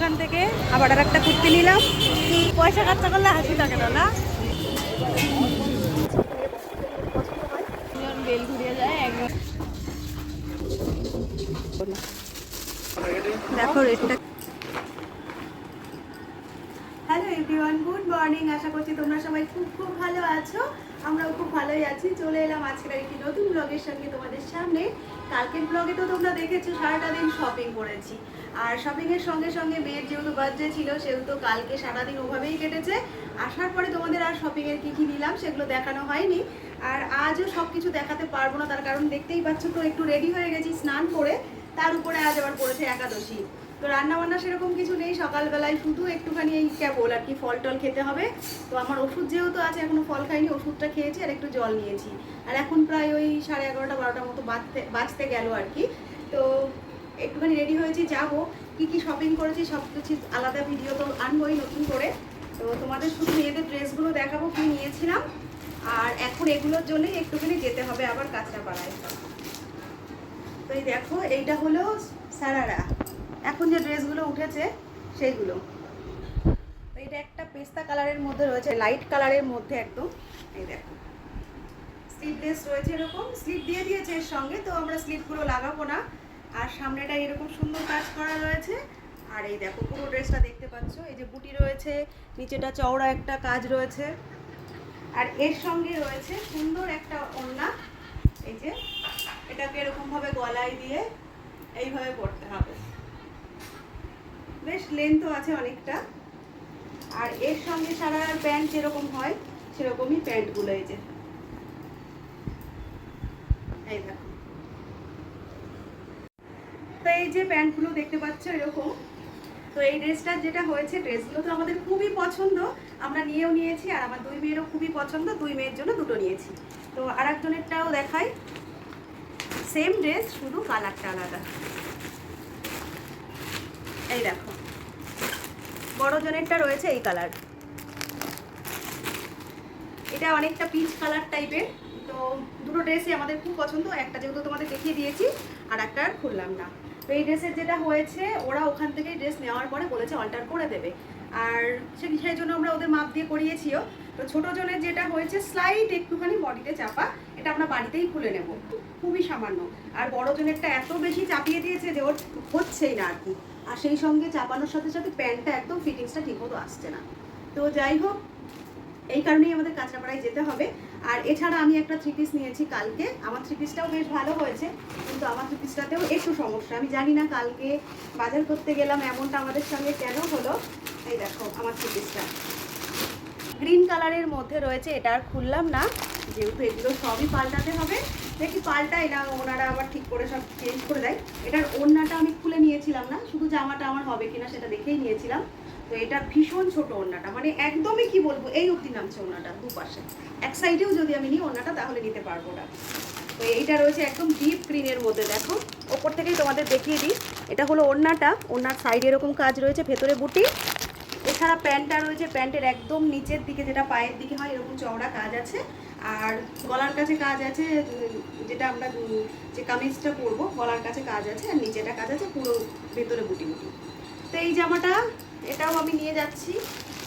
ওখান থেকে আবার আর একটা কুর্তি নিলাম। পয়সা খরচা করলে হাসি থাকে না না? দেখো হ্যালো এভরিওয়ান, গুড মর্নিং। আশা করছি তোমরা সবাই খুব খুব ভালো আছো। আমরাও খুব ভালোই আছি। চলে এলাম আজকের একটি নতুন ব্লগের সঙ্গে তোমাদের সামনে। কালকের ব্লগে তো তোমরা দেখেছ, সারাটা দিন শপিং করেছি। আর শপিং এর সঙ্গে সঙ্গে মেয়ের যেহেতু বার্থডে ছিল, সেহেতু কালকে সারাদিন ওভাবেই কেটেছে। আসার পরে তোমাদের আর শপিং এর কি কি নিলাম সেগুলো দেখানো হয়নি। আর আজও সব কিছু দেখাতে পারব না, তার কারণ দেখতেই পাচ্ছ তো, একটু রেডি হয়ে গেছি স্নান করে। তার উপরে আজ আবার পড়েছে একাদশী। তো রান্না বান্না সেরকম কিছু নেই, সকালবেলায় শুধু একটুখানি এই কেবল আর কি ফল টল খেতে হবে। তো আমার ওষুধ যেহেতু আছে, এখনও ফল খাইনি, ওষুধটা খেয়েছি আর একটু জল নিয়েছি। আর এখন প্রায় ওই সাড়ে এগারোটা, বারোটার মতো বাঁচতে বাঁচতে গেল আর কি। তো একটুখানি রেডি হয়েছি, যাব। কি কি শপিং করেছি, সব কিছু আলাদা ভিডিও তো আনবোই নতুন করে। তো তোমাদের শুধু মেয়েদের ড্রেসগুলো দেখাবো, কি নিয়েছিলাম। আর এখন এগুলোর জন্যই একটুখানি যেতে হবে আবার কাঁচরাপাড়ায়। তো এই দেখো, এইটা হলো সারারা। এখন যে ড্রেসগুলো উঠেছে, সেইগুলো। তো এটা একটা পেস্তা কালারের মধ্যে রয়েছে, লাইট কালারের মধ্যে একদম। এই দেখো। স্লিভলেস রয়েছে এরকম। স্লিভ দিয়ে দিয়েছে এর সঙ্গে, তো আমরা স্লিভগুলো লাগাবো না। আর সামনেটা এরকম সুন্দর কাজ করা রয়েছে। আর এই দেখো, পুরো ড্রেসটা দেখতে পাচ্ছ। এই যে বুটি রয়েছে, নিচেটা চওড়া একটা কাজ রয়েছে। আর এর সঙ্গে রয়েছে সুন্দর একটা ওড়না। এই যে, এটাকে এরকম ভাবে গলায় দিয়ে এইভাবে পড়তে হবে। বেশ লেন্থও আছে অনেকটা। আর এর সঙ্গে সারা প্যান্ট যেরকম হয়, সেরকমই প্যান্টগুলো এই যে। তো এই যে প্যান্টগুলো দেখতে পাচ্ছ এরকম। তো এই ড্রেসটা যেটা হয়েছে ড্রেসগুলো তো আমাদের খুবই পছন্দ। আমরা নিয়েও নিয়েছি, আর আমার দুই মেয়েরও খুবই পছন্দ। দুই মেয়ের জন্য দুটো নিয়েছি। তো আর একজনেরটাও দেখাই। সেম ড্রেস শুধু কালারটা আলাদা। এই দেখো। বড় জনেরটা রয়েছে এই কালার। এটা অনেকটা পিচ কালার টাইপের, তো দুটো ড্রেসই আমাদের খুব পছন্দ, একটা যেহেতু তোমাদের দেখিয়ে দিয়েছি, আর একটা আর খুললাম না। তো এই ড্রেসের যেটা হয়েছে, ওরা ওখান থেকেই ড্রেস নেওয়ার পরে বলেছে অল্টার করে দেবে। আর সে- সেই জন্য আমরা ওদের মাপ দিয়ে করিয়েছিও। তো ছোট জনের যেটা হয়েছে স্লাইট একটুখানি বডিতে চাপা, এটা আমরা বাড়িতেই খুলে নেব। খুবই সামান্য। আর বড় জনেরটা এত বেশি চাপিয়ে দিয়েছে যে ওর হচ্ছেই না আর কি। আর সেই সঙ্গে চাপানোর সাথে সাথে প্যান্টটা একদম ফিটিংসটা ঠিকমতো আসছে না। তো যাই হোক, এই কারণেই আমাদের কাঁচরাপাড়ায় যেতে হবে। আর এছাড়া আমি একটা থ্রি পিস নিয়েছি কালকে। আমার থ্রি পিসটাও বেশ ভালো হয়েছে, কিন্তু আমার থ্রি পিসটাতেও একটু সমস্যা। আমি জানি না কালকে বাজার করতে গেলাম এমনটা আমাদের সঙ্গে কেন হলো। এই দেখো আমার থ্রি পিসটা গ্রিন কালারের মধ্যে রয়েছে, এটা আর খুললাম না। যেহেতু এগুলো সবই পাল্টাতে হবে। দেখি পাল্টাই না, ওনারা আবার ঠিক করে সব চেঞ্জ করে দেয়। এটার ওড়নাটা আমি খুলে নিয়েছিলাম না, শুধু জামাটা আমার হবে কিনা সেটা দেখেই নিয়েছিলাম। তো এটা ভীষণ ছোট ওড়নাটা মানে একদমই কি বলব, এই অবধি নামছে ওড়নাটা দুপাশে। এক সাইডেও যদি আমি নিই ওড়নাটা, তাহলে নিতে পারব না তো এইটা রয়েছে একদম ডিপ গ্রিনের মধ্যে, দেখো। ওপর থেকেই তোমাদের দেখিয়ে দিই, এটা হলো ওড়নাটা, ওড়নার সাইডে এরকম কাজ রয়েছে, ভেতরে বুটি। এছাড়া প্যান্টটা রয়েছে, প্যান্টের একদম নিচের দিকে যেটা পায়ের দিকে হয়, এরকম চওড়া কাজ আছে। আর গলার কাছে কাজ আছে, যেটা আমরা, যে কামিজটা পরবো, গলার কাছে কাজ আছে আর নিচেটা কাজ আছে, পুরো ভেতরে বুটি বুটি তো এই জামাটা এটাও আমি নিয়ে যাচ্ছি,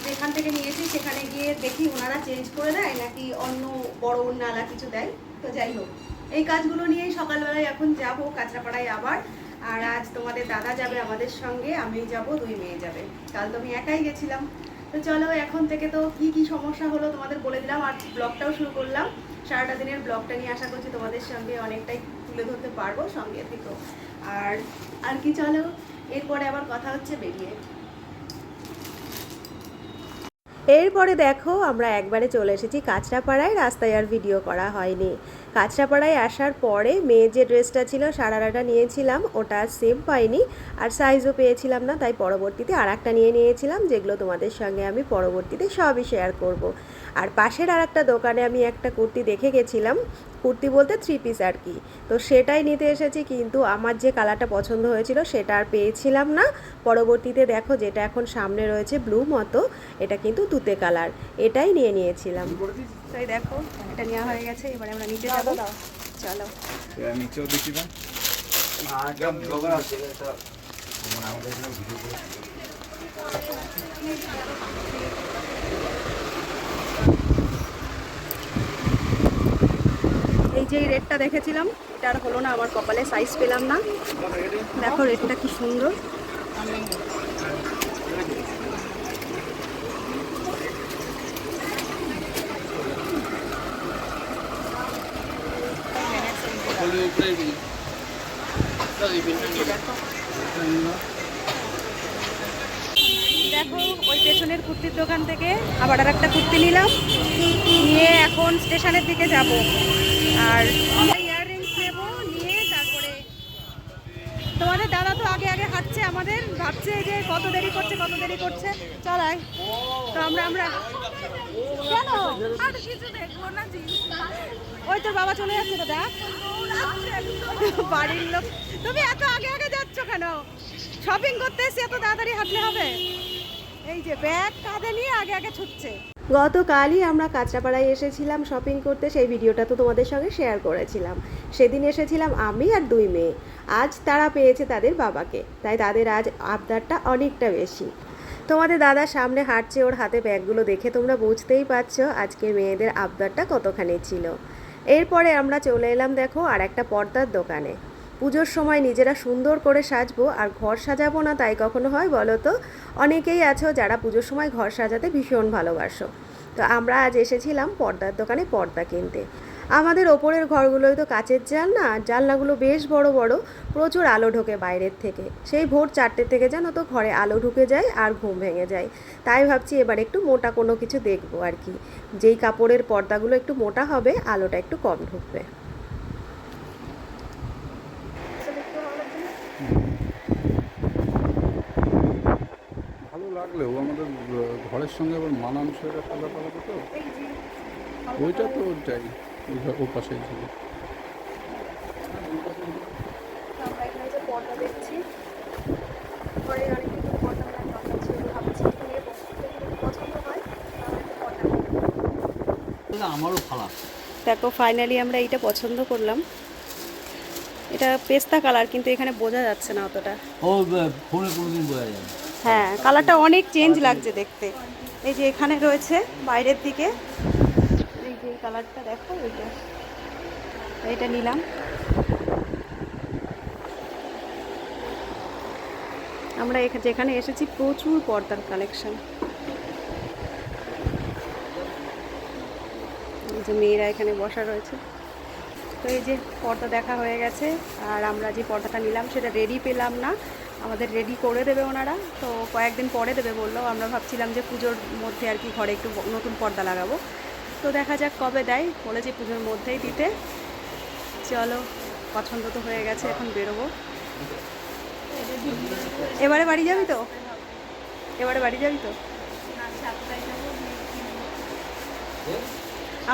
যেখান থেকে নিয়েছি সেখানে গিয়ে দেখি ওনারা চেঞ্জ করে দেয় নাকি অন্য বড় নালা কিছু দেয়। তো যাই হোক, এই কাজগুলো নিয়েই সকালবেলায় এখন যাব, কাঁচরাপাড়ায় আবার। আর আজ তোমাদের দাদা যাবে আমাদের সঙ্গে আমি যাব, দুই মেয়ে যাবে। কাল তো আমি একাই গেছিলাম। তো চলো, এখন থেকে তো কি কি সমস্যা হলো তোমাদের বলে দিলাম, আর ব্লগটাও শুরু করলাম। সারাটা দিনের ব্লগটা নিয়ে আশা করছি তোমাদের সঙ্গে অনেকটাই তুলে ধরতে পারব সঙ্গে থেকো। আর আর কি চলো, এরপরে আবার কথা হচ্ছে বেরিয়ে। এরপরে দেখো, আমরা একবারে চলে এসেছি কাঁচরাপাড়ায়, রাস্তায় আর ভিডিও করা হয়নি। কাঁচরাপাড়ায় আসার পরে মেয়ের যে ড্রেসটা ছিল, সারারাটা নিয়েছিলাম। ওটা সেম পাইনি। আর সাইজও পেয়েছিলাম না, তাই পরবর্তীতে আর একটা নিয়ে নিয়েছিলাম, যেগুলো তোমাদের সঙ্গে আমি পরবর্তীতে সবই শেয়ার করব। আর পাশের আর একটা দোকানে আমি একটা কুর্তি দেখে গেছিলাম। কুর্তি বলতে থ্রি পিস আর কি। তো সেটাই নিতে এসেছি, কিন্তু আমার যে কালারটা পছন্দ হয়েছিল, সেটা আর পেয়েছিলাম না। পরবর্তীতে দেখো যেটা এখন সামনে রয়েছে ব্লু মতো, এটা কিন্তু তুতে কালার এটাই নিয়ে নিয়েছিলাম। তো এই দেখো এটা নেওয়া হয়ে গেছে এবারে আমরা নিচে যাব। চলো। নিচেও দেখি না এই যে রেটটা দেখেছিলাম এটা আর হলো না আমার কপালে সাইজ পেলাম না। দেখো রেটটা কি সুন্দর। দেখো, ওই পেছনের কুর্তির দোকান থেকে আবার আর একটা কুর্তি নিলাম। নিয়ে এখন স্টেশনের দিকে যাব। আর ইয়াররিংস নেব, নিয়ে তারপরে তোমাদের দাদা তো আগে আগে হাঁটছে আমাদের, ভাবছে যে কত দেরি করছে, কত দেরি করছে। চল আয়। তো আমরা আমরা কেন? আর কিছু দেখব না। ওই তোর বাবা চলে যাচ্ছে তো দেখ বাড়ির লোক। তুমি এত আগে আগে যাচ্ছ কেন? শপিং করতে এসে এত তাড়াতাড়ি হাঁটলে হবে? এই যে ব্যাগ কাঁধে নিয়ে আগে আগে ছুটছে। গতকালই আমরা কাঁচরাপাড়ায় এসেছিলাম শপিং করতে, সেই ভিডিওটা তো তোমাদের সঙ্গে শেয়ার করেছিলাম। সেদিন এসেছিলাম আমি আর দুই মেয়ে। আজ তারা পেয়েছে তাদের বাবাকে। তাই তাদের আজ আবদারটা অনেকটা বেশি। তোমাদের দাদা সামনে হাঁটছে ওর হাতে ব্যাগগুলো দেখে তোমরা বুঝতেই পারছ আজকে মেয়েদের আবদারটা কতখানি ছিল। এরপরে আমরা চলে এলাম দেখো আর একটা পর্দার দোকানে। পুজোর সময় নিজেরা সুন্দর করে সাজবো আর ঘর সাজাবো না তাই কখনো হয় বলো তো? অনেকেই আছো যারা পুজোর সময় ঘর সাজাতে ভীষণ ভালোবাসো। তো আমরা আজ এসেছিলাম পর্দার দোকানে পর্দা কিনতে। আমাদের ওপরের ঘরগুলোই তো কাচের জানলা জানলাগুলো বেশ বড় বড়। প্রচুর আলো ঢোকে বাইরের থেকে। সেই ভোর চারটে থেকে জানো তো ঘরে আলো ঢুকে যায় আর ঘুম ভেঙে যায়। তাই ভাবছি এবার একটু মোটা কোনো কিছু দেখব আর কি। যেই কাপড়ের পর্দাগুলো একটু মোটা হবে আলোটা একটু কম ঢুকবে। লাগলেও আমাদের ঘরের সঙ্গে আবার মানানসই একটা ব্যাপার আছে তো? ওইটা তো ঘর- ও পাশেই ছিল। আমরা এখানে যে পর্দা দেখছি ঘরে অনেক কিছু পর্দা নেওয়ার ছিল ভাবছি একটু নেব যদি পছন্দ হয় তাহলে একটু পর্দা নেব। আমারও ফালা দেখো ফাইনালি আমরা এইটা পছন্দ করলাম। এটা পেস্তা কালার কিন্তু এখানে বোঝা যাচ্ছে না অতটা। ও ফোনে কোনোদিন বোঝা যায় হ্যাঁ কালারটা অনেক চেঞ্জ লাগছে দেখতে। এই যে এখানে রয়েছে বাইরের দিকে। যে কালারটা দেখো, এইটা। এইটা নিলাম। আমরা এখা- যেখানে এসেছি, প্রচুর পর্দার কালেকশন। যে মেয়েরা এখানে বসা রয়েছে। তো এই যে পর্দা দেখা হয়ে গেছে, আর আমরা যে পর্দাটা নিলাম, সেটা রেডি পেলাম না। আমাদের রেডি করে দেবে ওনারা। তো কয়েকদিন পরে দেবে বলল। আমরা ভাবছিলাম যে পুজোর মধ্যে আর কি ঘরে একটু নতুন পর্দা লাগাবো। তো দেখা যাক কবে দেয়। বলেছে পুজোর মধ্যেই দিতে। চলো, পছন্দ তো হয়ে গেছে, এখন বেরোবো। এবারে বাড়ি যাবি তো? এবারে বাড়ি যাবি তো?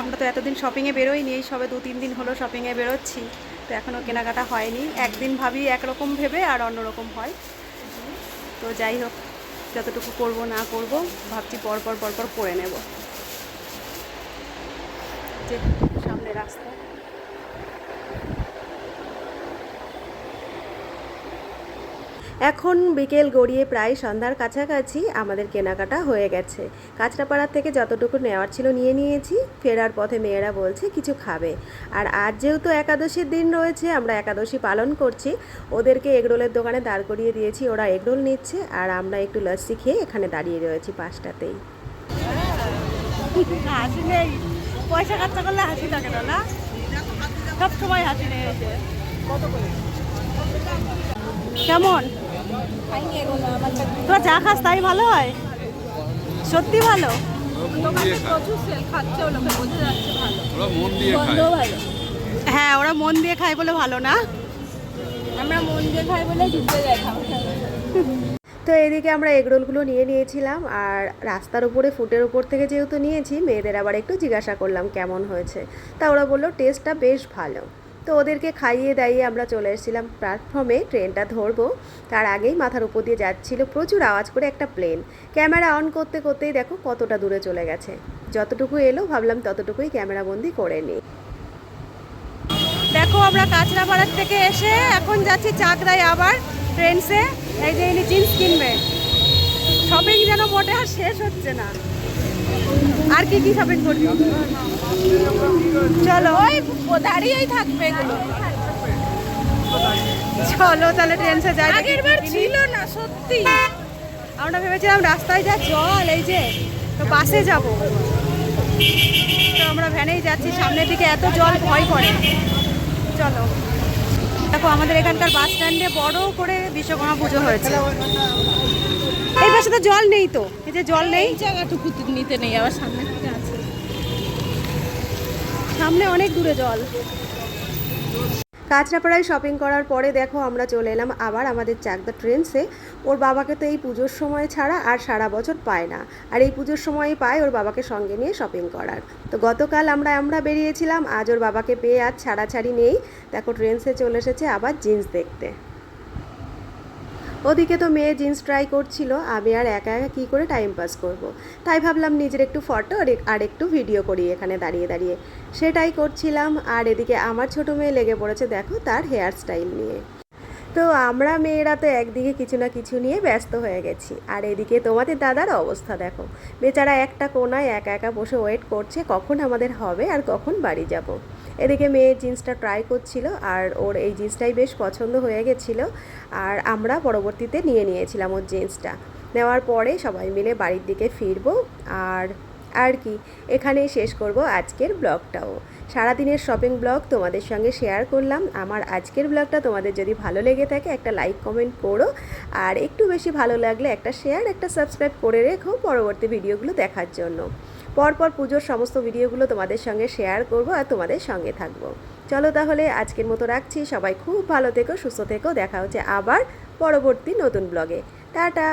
আমরা তো এতদিন শপিংয়ে বেরোইনি, এই সবে দু তিন দিন হলো শপিংয়ে বেরোচ্ছি। তো এখনও কেনাকাটা হয়নি। একদিন ভাবি একরকম ভেবে আর অন্যরকম হয়। তো যাই হোক, যতটুকু করব না করব, ভাবছি পরপর পরপর করে নেব। যে সামনে রাস্তা। এখন বিকেল গড়িয়ে প্রায় সন্ধ্যার কাছাকাছি আমাদের কেনাকাটা হয়ে গেছে। কাঁচরাপাড়ার থেকে যতটুকু নেওয়ার ছিল নিয়ে নিয়েছি ফেরার পথে মেয়েরা বলছে কিছু খাবে। আর আজ যেহেতু একাদশীর দিন রয়েছে আমরা একাদশী পালন করছি। ওদেরকে এগরোলের দোকানে দাঁড় করিয়ে দিয়েছি ওরা এগরোল নিচ্ছে আর আমরা একটু লস্যি খেয়ে এখানে দাঁড়িয়ে রয়েছি পাঁচটাতেই। হাসি নেই পয়সা খরচা করলে হাসি থাকে না সব সময় হাসি নেই কেমন? তোরা যা খাস তাই ভালো হয়? সত্যি ভালো? ওরা মন দিয়ে খায়। হ্যাঁ ওরা মন দিয়ে খায় বলে ভালো না? আমরা মন দিয়ে খাই বলে ঢুকতে দেখা তো এদিকে আমরা এগরোলগুলো নিয়ে নিয়েছিলাম আর রাস্তার উপরে, ফুটের উপর থেকে যেহেতু নিয়েছি, মেয়েদের আবার একটু জিজ্ঞাসা করলাম কেমন হয়েছে। তা ওরা বলল, টেস্টটা বেশ ভালো। তো ওদেরকে খাইয়ে দাইয়ে আমরা চলে এসেছিলাম প্ল্যাটফর্মে, ট্রেনটা ধরবো। তার আগেই মাথার উপর দিয়ে যাচ্ছিল প্রচুর আওয়াজ করে একটা প্লেন। ক্যামেরা অন করতে করতেই দেখো কতটা দূরে চলে গেছে। যতটুকু এলো ভাবলাম ততটুকুই ক্যামেরা বন্দি করে নিই। দেখো আমরা কাঁচরাপাড়ার থেকে এসে এখন যাচ্ছি চাকদায় আবার। ট্রেনসে এই যে ইনি জিন্স কিনবে। শপিং যেন মোটে আর শেষ হচ্ছে না। আর কি কি শপিং করবি? চলো। ওই দাঁড়িয়েই থাকবে এগুলো। চলো তাহলে ট্রেনসে যাই আগের বার ছিল না সত্যি। আমরা ভেবেছিলাম রাস্তায় যা জল এই যে তো বাসে যাব। তো আমরা ভ্যানেই যাচ্ছি সামনের দিকে এত জল ভয় করে। চলো। দেখো আমাদের এখানকার বাস স্ট্যান্ডে বড় করে বিশ্বকর্মা পুজো হয়েছে। এই পাশে তো জল নেই তো এই যে জল নেই। জায়গাটুকু নিতে নেই আবার সামনে থেকে আছে। সামনে অনেক দূরে জল। কাঁচরাপাড়ায় শপিং করার পরে দেখো আমরা চলে এলাম আবার আমাদের চাকদা ট্রেন্সে ওর বাবাকে তো এই পুজোর সময় ছাড়া আর সারা বছর পায় না। আর এই পুজোর সময়ই পায় ওর বাবাকে সঙ্গে নিয়ে শপিং করার। তো গতকাল আমরা আমরা বেরিয়েছিলাম, আজ ওর বাবাকে পেয়ে আজ ছাড়াছাড়ি নেই। দেখো ট্রেন্সে চলে এসেছে আবার জিন্স দেখতে। ওদিকে তো মেয়ে জিন্স ট্রাই করছিল, আমি আর একা একা কী করে টাইম পাস করব। তাই ভাবলাম নিজের একটু ফটো আর একটু ভিডিও করি এখানে দাঁড়িয়ে দাঁড়িয়ে। সেটাই করছিলাম, আর এদিকে আমার ছোট মেয়ে লেগে পড়েছে, দেখো তার হেয়ার স্টাইল নিয়ে। তো আমরা মেয়েরা তো একদিকে কিছু না কিছু নিয়ে ব্যস্ত হয়ে গেছি। আর এদিকে তোমাদের দাদার অবস্থা দেখো। বেচারা একটা কোনায় একা একা বসে ওয়েট করছে, কখন আমাদের হবে আর কখন বাড়ি যাব। এদিকে মেয়ে জিন্সটা ট্রাই করছিল আর ওর এই জিন্সটাই বেশ পছন্দ হয়ে গেছিল আর আমরা পরবর্তীতে নিয়ে নিয়েছিলাম ওর জিন্সটা। নেওয়ার পরে সবাই মিলে বাড়ির দিকে ফিরবো আর আর কি, এখানেই শেষ করব আজকের ব্লগটাও। সারাদিনের শপিং ব্লগ তোমাদের সঙ্গে শেয়ার করলাম। আমার আজকের ব্লগটা তোমাদের যদি ভালো লেগে থাকে একটা লাইক কমেন্ট করো আর একটু বেশি ভালো লাগলে একটা শেয়ার একটা সাবস্ক্রাইব করে রেখো পরবর্তী ভিডিওগুলো দেখার জন্য। পরপর পুজোর সমস্ত ভিডিওগুলো তোমাদের সঙ্গে শেয়ার করব আর তোমাদের সঙ্গে থাকব। চলো তাহলে আজকের মতো রাখছি। সবাই খুব ভালো থেকো, সুস্থ থেকো। দেখা হচ্ছে আবার পরবর্তী নতুন ব্লগে টাটা!